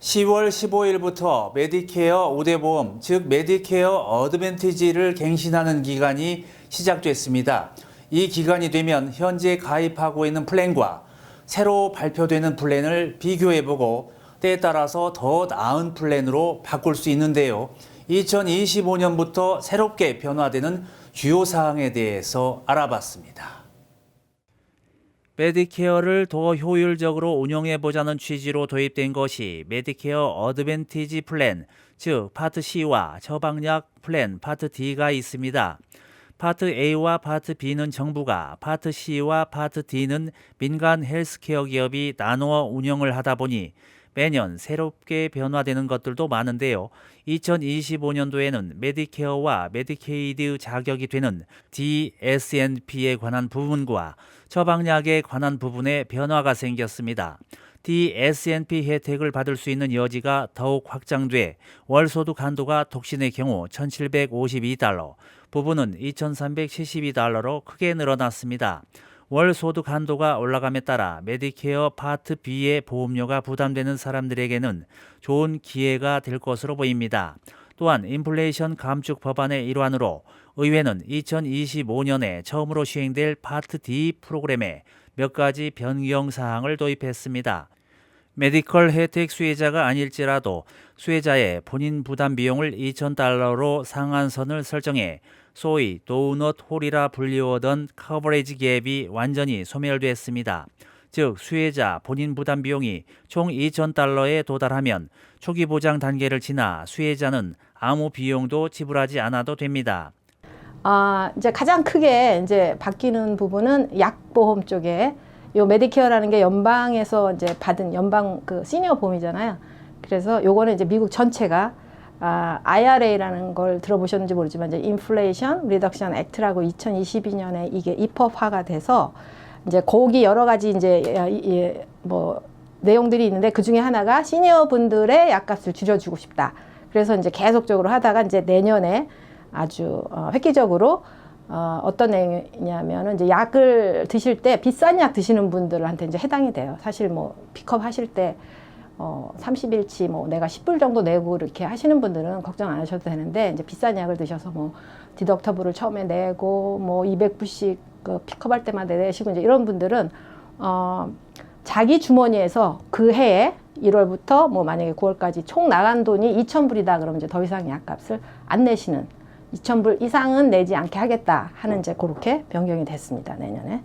10월 15일부터 메디케어 5대 보험, 즉 메디케어 어드밴티지를 갱신하는 기간이 시작됐습니다. 이 기간이 되면 현재 가입하고 있는 플랜과 새로 발표되는 플랜을 비교해보고 때에 따라서 더 나은 플랜으로 바꿀 수 있는데요. 2025년부터 새롭게 변화되는 주요 사항에 대해서 알아봤습니다. 메디케어를 더 효율적으로 운영해 보자는 취지로 도입된 것이 메디케어 어드밴티지 플랜, 즉 파트 C와 처방약 플랜 파트 D가 있습니다. 파트 A와 파트 B는 정부가, 파트 C와 파트 D는 민간 헬스케어 기업이 나누어 운영을 하다 보니 매년 새롭게 변화되는 것들도 많은데요. 2025년도에는 메디케어와 메디케이드 자격이 되는 DSNP에 관한 부분과 처방약에 관한 부분에 변화가 생겼습니다. DSNP 혜택을 받을 수 있는 여지가 더욱 확장돼 월소득 한도가 독신의 경우 1,752달러, 부부는 2,372달러로 크게 늘어났습니다. 월 소득 한도가 올라감에 따라 메디케어 파트 B의 보험료가 부담되는 사람들에게는 좋은 기회가 될 것으로 보입니다. 또한 인플레이션 감축 법안의 일환으로 의회는 2025년에 처음으로 시행될 파트 D 프로그램에 몇 가지 변경 사항을 도입했습니다. 메디컬 혜택 수혜자가 아닐지라도 수혜자의 본인 부담 비용을 2,000달러로 상한선을 설정해 소위 도넛 홀이라 불리우던 커버리지 갭이 완전히 소멸됐습니다. 즉 수혜자 본인 부담 비용이 총 2,000달러에 도달하면 초기 보장 단계를 지나 수혜자는 아무 비용도 지불하지 않아도 됩니다. 아, 이제 가장 크게 이제 바뀌는 부분은 약 보험 쪽에 요 메디케어라는 게 연방에서 이제 받은 연방 그 시니어 보험이잖아요. 그래서 요거는 이제 미국 전체가 아, IRA라는 걸 들어보셨는지 모르지만 이제 인플레이션 리덕션 액트라고 2022년에 이게 입법화가 돼서 이제 거기 여러 가지 이제 이- 이- 뭐 내용들이 있는데 그 중에 하나가 시니어 분들의 약값을 줄여주고 싶다. 그래서 이제 계속적으로 하다가 이제 내년에 아주 어, 획기적으로 어, 어떤 내용이냐면은 이제 약을 드실 때 비싼 약 드시는 분들한테 이제 해당이 돼요. 사실 뭐 픽업 하실 때 어, 30일치 뭐 내가 10불 정도 내고 이렇게 하시는 분들은 걱정 안 하셔도 되는데 이제 비싼 약을 드셔서 뭐 디덕터블을 처음에 내고 뭐 200불씩 그 픽업할 때마다 내시고 이제 이런 분들은 어, 자기 주머니에서 그 해에 1월부터 뭐 만약에 9월까지 총 나간 돈이 2,000불이다 그러면 이제 더 이상 약값을 안 내시는 2,000불 이상은 내지 않게 하겠다 하는 이제 그렇게 변경이 됐습니다. 내년에.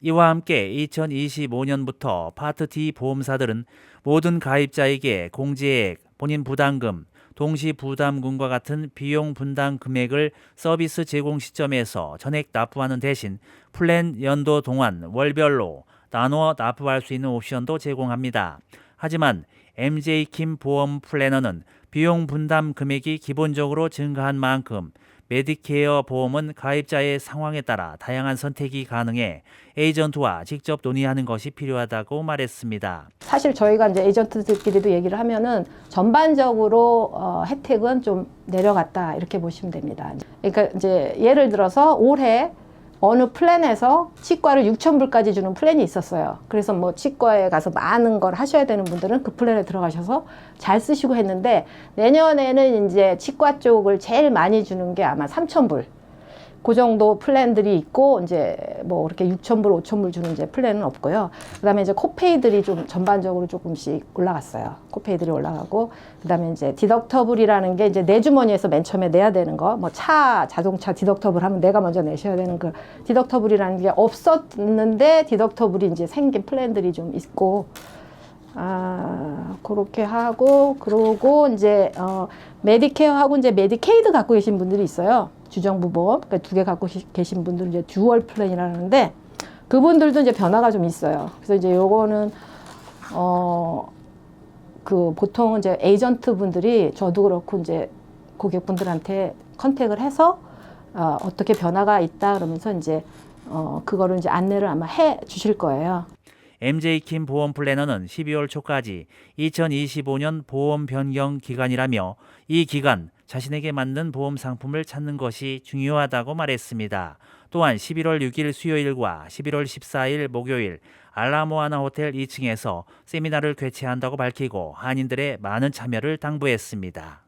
이와 함께 2025년부터 파트 D 보험사들은 모든 가입자에게 공제액, 본인 부담금, 동시 부담금과 같은 비용 분담 금액을 서비스 제공 시점에서 전액 납부하는 대신 플랜 연도 동안 월별로 나누어 납부할 수 있는 옵션도 제공합니다. 하지만 MJ킴 보험 플래너는 비용 분담 금액이 기본적으로 증가한 만큼 메디케어 보험은 가입자의 상황에 따라 다양한 선택이 가능해 에이전트와 직접 논의하는 것이 필요하다고 말했습니다. 사실 저희가 이제 에이전트들끼리도 얘기를 하면은 전반적으로 어, 혜택은 좀 내려갔다 이렇게 보시면 됩니다. 그러니까 이제 예를 들어서 올해 어느 플랜에서 치과를 6,000불까지 주는 플랜이 있었어요. 그래서 뭐 치과에 가서 많은 걸 하셔야 되는 분들은 그 플랜에 들어가셔서 잘 쓰시고 했는데 내년에는 이제 치과 쪽을 제일 많이 주는 게 아마 3,000불. 그 정도 플랜들이 있고 이제 뭐 그렇게 6,000불, 5,000불 주는 이제 플랜은 없고요. 그다음에 이제 코페이들이 좀 전반적으로 조금씩 올라갔어요. 코페이들이 올라가고 그다음에 이제 디덕터블이라는 게 이제 내 주머니에서 맨 처음에 내야 되는 거, 뭐 차, 자동차 디덕터블 하면 내가 먼저 내셔야 되는 그 디덕터블이라는 게 없었는데 디덕터블이 이제 생긴 플랜들이 좀 있고 아, 그렇게 하고, 그러고, 이제, 어, 메디케어하고 이제 메디케이드 갖고 계신 분들이 있어요. 주정부 보험. 그러니까 두 개 갖고 시- 계신 분들은 이제 듀얼 플랜이라는데, 그분들도 이제 변화가 좀 있어요. 그래서 이제 요거는, 어, 그 보통 이제 에이전트 분들이 저도 그렇고 이제 고객분들한테 컨택을 해서, 어, 어떻게 변화가 있다 그러면서 이제, 어, 그거를 이제 안내를 아마 해 주실 거예요. MJ킴 보험 플래너는 12월 초까지 2025년 보험 변경 기간이라며 이 기간 자신에게 맞는 보험 상품을 찾는 것이 중요하다고 말했습니다. 또한 11월 6일 수요일과 11월 14일 목요일 알라모아나 호텔 2층에서 세미나를 개최한다고 밝히고 한인들의 많은 참여를 당부했습니다.